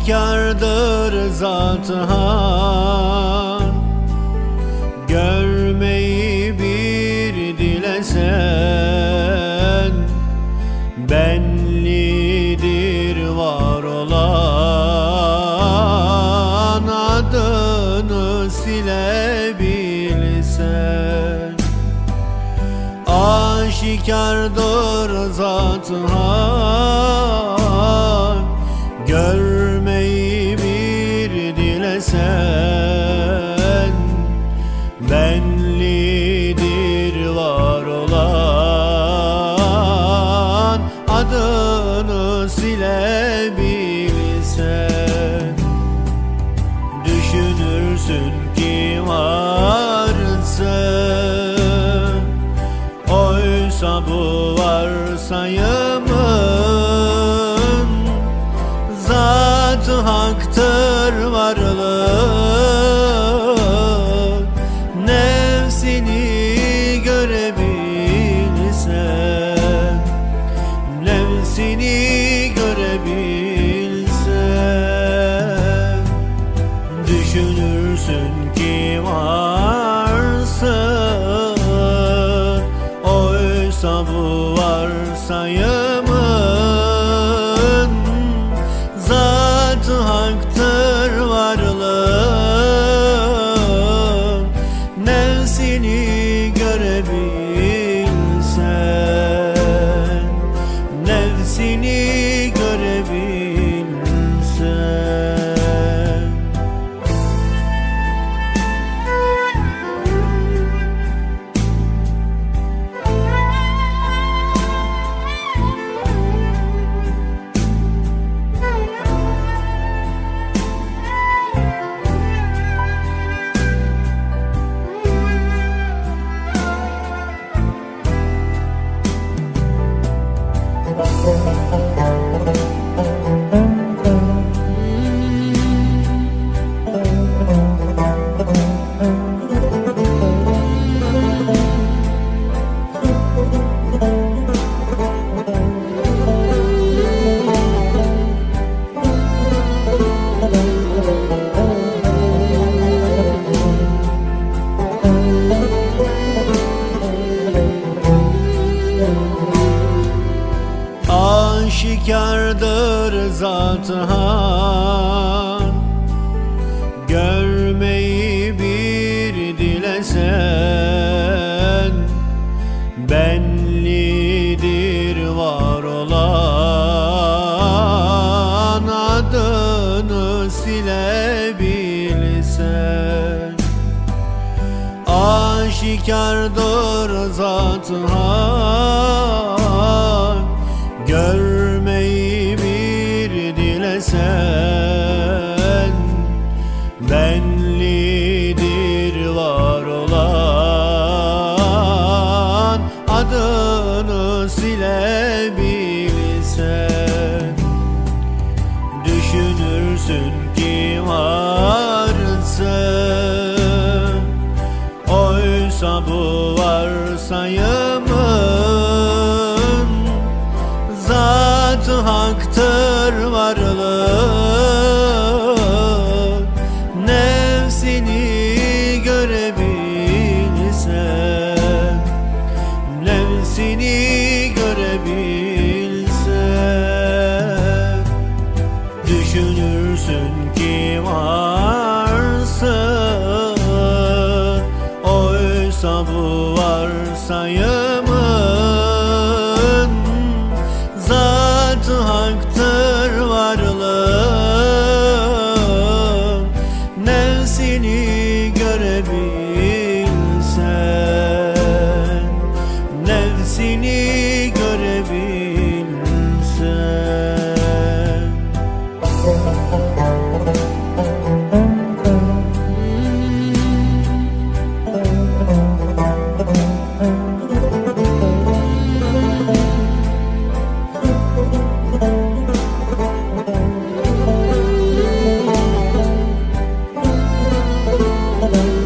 Aşikardır zat hal Görmeyi bir dilesen Benlidir var olan Adını silebilsen. Aşikardır zat hal Düşünürsün ki varsın Oysa bu varsayımın Zat-ı haktır varlık Düşünürsün ki varsın Oysa bu varsayımın Zat-ı haktır varlığın. Nefsini görebilsen Aşikardır zat hal Görmeyi bir dilesen Benlidir var olan Adını silebilsen. Aşikardır zat hal Benlidir var olan Adını silebilsen. Düşünürsün ki varsın Oysa bu varsayımın Zat-ı haktır varsayımın Zat-ı haktır varlığın Nefsini görebilsen the moon.